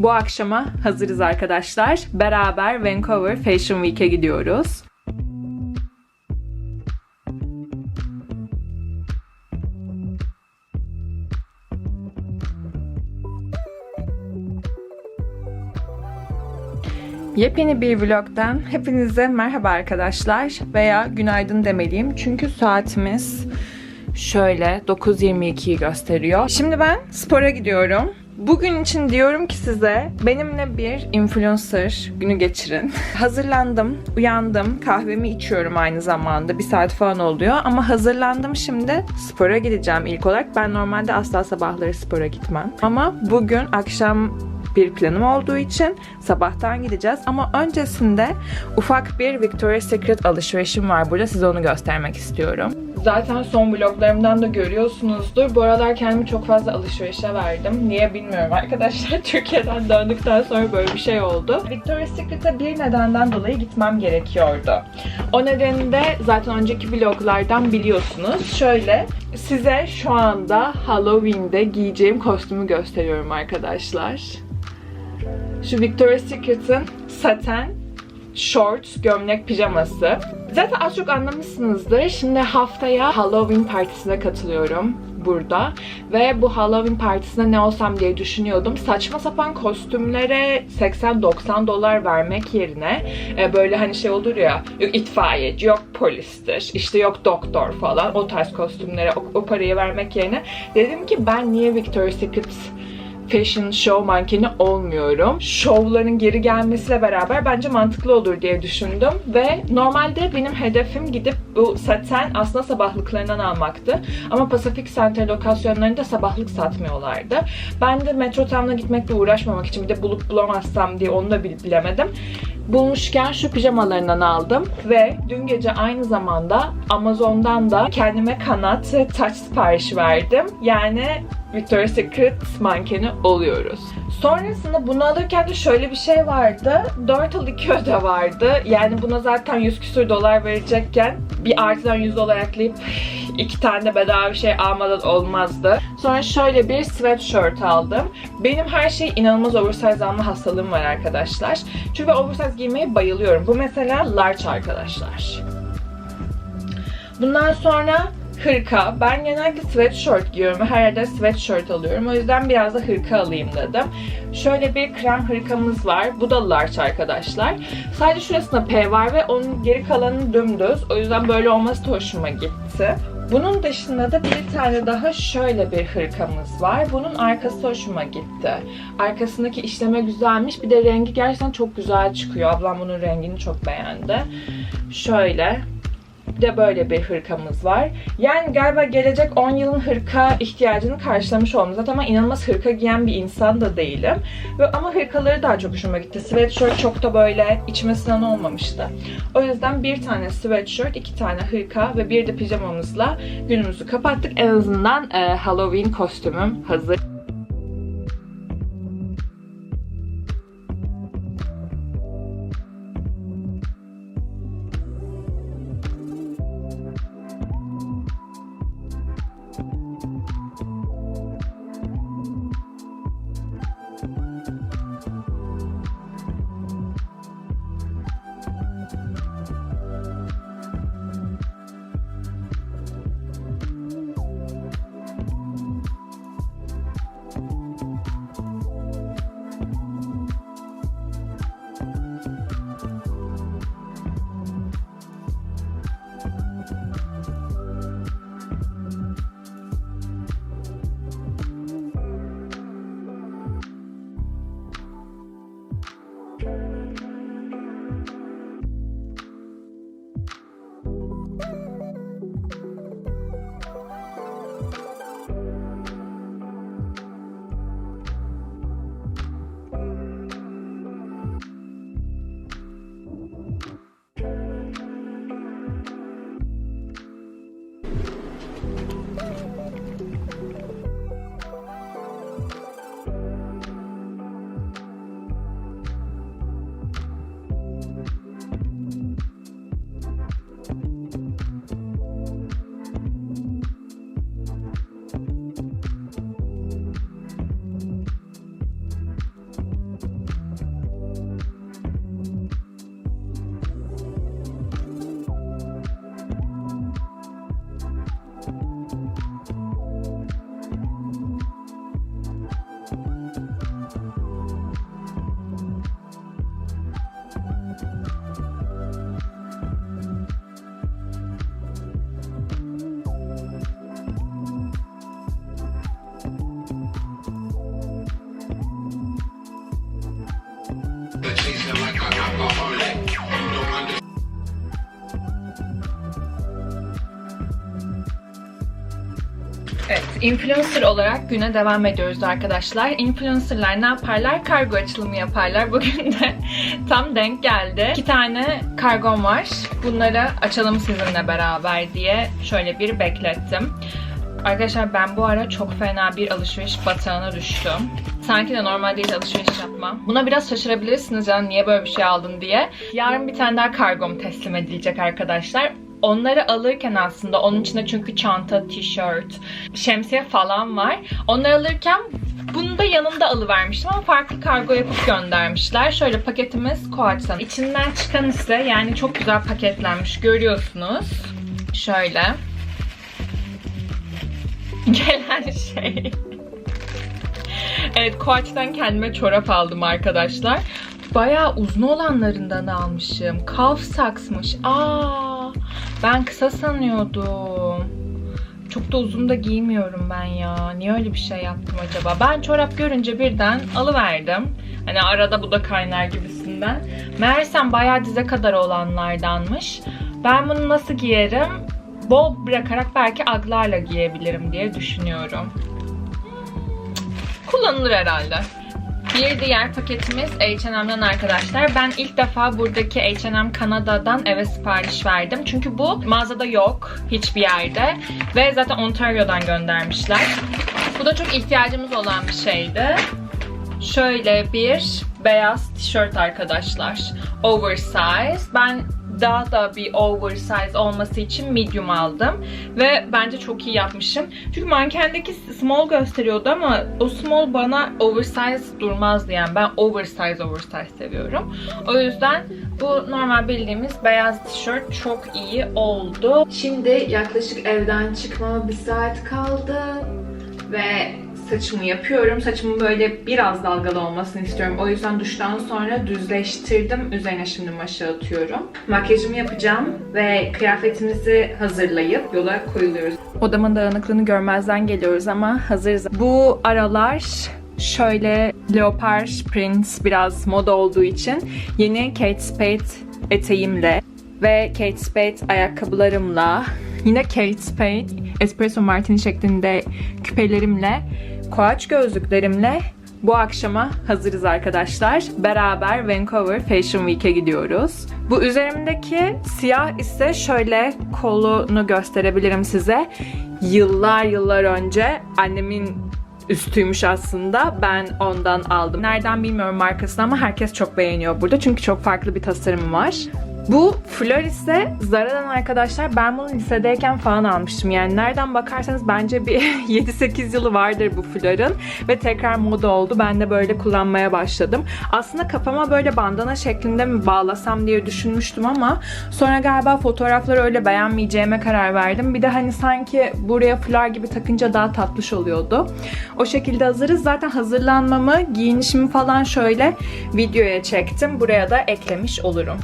Bu akşama hazırız arkadaşlar. Beraber Vancouver Fashion Week'e gidiyoruz. Yepyeni bir vlogdan hepinize merhaba arkadaşlar veya günaydın demeliyim. Çünkü saatimiz şöyle 9.22'yi gösteriyor. Şimdi ben spora gidiyorum. Bugün için diyorum ki size benimle bir influencer günü geçirin. Hazırlandım, uyandım, kahvemi içiyorum aynı zamanda. Bir saat falan oluyor ama hazırlandım şimdi spora gideceğim ilk olarak. Ben normalde asla sabahları spora gitmem. Ama bugün akşam bir planım olduğu için sabahtan gideceğiz. Ama öncesinde ufak bir Victoria's Secret alışverişim var burada. Size onu göstermek istiyorum. Zaten son vloglarımdan da görüyorsunuzdur. Bu aralar kendimi çok fazla alışverişe verdim. Niye bilmiyorum arkadaşlar. Türkiye'den döndükten sonra böyle bir şey oldu. Victoria's Secret'e bir nedenden dolayı gitmem gerekiyordu. O nedeni de zaten önceki vloglardan biliyorsunuz. Şöyle size şu anda Halloween'de giyeceğim kostümü gösteriyorum arkadaşlar. Şu Victoria's Secret'ın saten short, gömlek, pijaması. Zaten az çok anlamışsınızdır. Şimdi haftaya Halloween partisine katılıyorum burada. Ve bu Halloween partisine ne olsam diye düşünüyordum. Saçma sapan kostümlere 80-90 dolar vermek yerine e, böyle hani şey olur ya yok itfaiyeci, yok polistir, işte yok doktor falan o tarz kostümlere o, o parayı vermek yerine dedim ki ben niye Victoria's Secret fashion show mankeni olmuyorum. Şovların geri gelmesiyle beraber bence mantıklı olur diye düşündüm ve normalde benim hedefim gidip bu saten aslında sabahlıklarından almaktı. Ama Pacific Center lokasyonlarında sabahlık satmıyorlardı. Ben de Metro Town'a gitmekle uğraşmamak için bir de bulup bulamazsam diye onu da bilemedim. Bulmuşken şu pijamalarından aldım ve dün gece aynı zamanda Amazon'dan da kendime kanat ve taç siparişi verdim. Yani Victoria's Secret mankeni oluyoruz. Sonrasında bunu alırken de şöyle bir şey vardı. 4 al 2 öde vardı. Yani buna zaten 100 küsur dolar verecekken bir artıdan 100 dolar ekleyip iki tane bedava bir şey almadan olmazdı. Sonra şöyle bir sweatshirt aldım. Benim her şey inanılmaz oversize alma hastalığım var arkadaşlar. Çünkü oversize giymeye bayılıyorum. Bu mesela large arkadaşlar. Bundan sonra hırka. Ben genelde sweatshirt giyiyorum. Her yerde sweatshirt alıyorum. O yüzden biraz da hırka alayım dedim. Şöyle bir krem hırkamız var. Bu da large arkadaşlar. Sadece şurasında P var ve onun geri kalanı dümdüz. O yüzden böyle olması da hoşuma gitti. Bunun dışında da bir tane daha şöyle bir hırkamız var. Bunun arkası hoşuma gitti. Arkasındaki işleme güzelmiş. Bir de rengi gerçekten çok güzel çıkıyor. Ablam bunun rengini çok beğendi. Şöyle de böyle bir hırkamız var. Yani galiba gelecek 10 yılın hırka ihtiyacını karşılamış oldum. Ama inanılmaz hırka giyen bir insan da değilim. Ve ama hırkaları daha çok hoşuma gitti. Sweatshirt çok da böyle içime sinen olmamıştı. O yüzden bir tane sweatshirt, iki tane hırka ve bir de pijamamızla günümüzü kapattık. En azından e, Halloween kostümüm hazır. İnfluencer olarak güne devam ediyoruz arkadaşlar. Influencerlar ne yaparlar? Kargo açılımı yaparlar. Bugün de tam denk geldi. İki tane kargom var. Bunları açalım sizinle beraber diye şöyle bir beklettim. Arkadaşlar ben bu ara çok fena bir alışveriş batağına düştüm. Sanki de normal değil alışveriş yapmam. Buna biraz şaşırabilirsiniz yani niye böyle bir şey aldın diye. Yarın bir tane daha kargom teslim edilecek arkadaşlar. Onları alırken aslında onun içinde çünkü çanta, tişört, şemsiye falan var. Onları alırken bunu da yanında alıvermiştim ama farklı kargo yapıp göndermişler. Şöyle paketimiz Koaç'tan. İçinden çıkan ise yani çok güzel paketlenmiş görüyorsunuz. Şöyle. Gelen şey. Evet Koaç'tan kendime çorap aldım arkadaşlar. Bayağı uzun olanlarından almışım. Kalf saksmış. Aa, ben kısa sanıyordum. Çok da uzun da giymiyorum ben ya. Niye öyle bir şey yaptım acaba? Ben çorap görünce birden alıverdim. Hani arada bu da kaynar gibisinden. Meğersem bayağı dize kadar olanlardanmış. Ben bunu nasıl giyerim? Bol bırakarak belki aglarla giyebilirim diye düşünüyorum. Kullanılır herhalde. Bir diğer paketimiz H&M'den arkadaşlar. Ben ilk defa buradaki H&M Kanada'dan eve sipariş verdim. Çünkü bu mağazada yok hiçbir yerde. Ve zaten Ontario'dan göndermişler. Bu da çok ihtiyacımız olan bir şeydi. Şöyle bir beyaz tişört arkadaşlar. Oversize. Ben daha da bir oversize olması için medium aldım. Ve bence çok iyi yapmışım. Çünkü mankendeki small gösteriyordu ama o small bana oversize durmazdı yani. Ben oversize oversize seviyorum. O yüzden bu normal bildiğimiz beyaz tişört çok iyi oldu. Şimdi yaklaşık evden çıkmama bir saat kaldı. Ve saçımı yapıyorum. Saçımın böyle biraz dalgalı olmasını istiyorum. O yüzden duştan sonra düzleştirdim. Üzerine şimdi maşa atıyorum. Makyajımı yapacağım ve kıyafetimizi hazırlayıp yola koyuluyoruz. Odamın dağınıklığını görmezden geliyoruz ama hazırız. Bu aralar şöyle leopar print biraz moda olduğu için yeni Kate Spade eteğimle ve Kate Spade ayakkabılarımla yine Kate Spade espresso martini şeklinde küpelerimle koaç gözlüklerimle bu akşama hazırız arkadaşlar. Beraber Vancouver Fashion Week'e gidiyoruz. Bu üzerimdeki siyah ise şöyle kolunu gösterebilirim size. Yıllar yıllar önce annemin üstüymüş aslında. Ben ondan aldım. Nereden bilmiyorum markasını ama herkes çok beğeniyor burada. Çünkü çok farklı bir tasarımı var. Bu flör ise Zara'dan arkadaşlar ben bunu lisedeyken falan almıştım. Yani nereden bakarsanız bence bir 7-8 yılı vardır bu flörün. Ve tekrar moda oldu. Ben de böyle kullanmaya başladım. Aslında kafama böyle bandana şeklinde mi bağlasam diye düşünmüştüm ama sonra galiba fotoğrafları öyle beğenmeyeceğime karar verdim. Bir de hani sanki buraya flör gibi takınca daha tatlış oluyordu. O şekilde hazırız. Zaten hazırlanmamı, giyinişimi falan şöyle videoya çektim. Buraya da eklemiş olurum.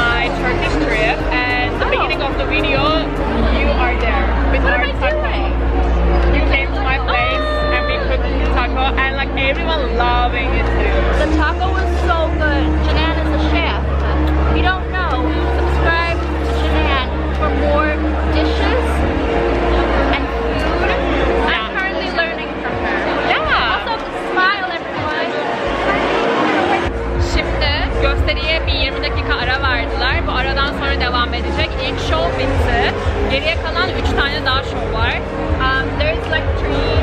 My Turkish trip, and the Oh. beginning of the video, you are there with What our taco. doing? You came to my place ah! and we cooked the taco and like everyone loving it too. The taco was so good. Bitti. Geriye kalan 3 tane daha show var. Um, there's like three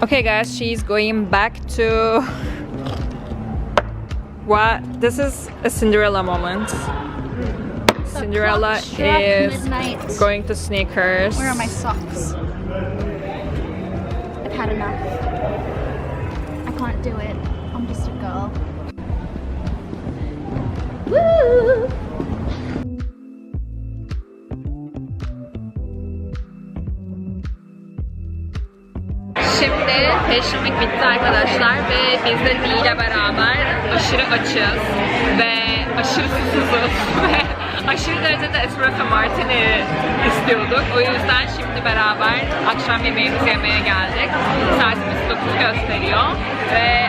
Okay, guys, she's going back to what? This is a Cinderella moment. Cinderella is midnight. going to Sneakers. Where are my socks? I've had enough. I can't do it. I'm just a girl. Woo! Şimdi Fashion Week bitti arkadaşlar ve biz de Dee ile beraber aşırı açız ve aşırı susuzuz ve aşırı derecede espresso martini istiyorduk. O yüzden şimdi beraber akşam yemeğimizi yemeye geldik. Saatimiz 9 gösteriyor ve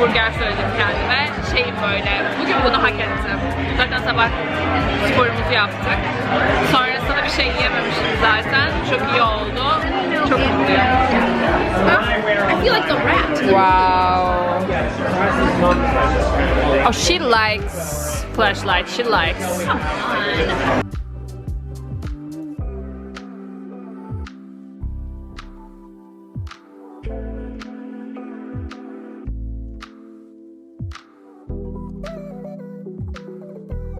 burger söyledim kendime. Şeyim böyle, bugün bunu hak ettim. Zaten sabah sporumuzu yaptık. Sonrasında bir şey yiyememiştim zaten. Çok iyi oldu. Like the rat. Wow. Oh, she likes flashlight. She likes. Come on.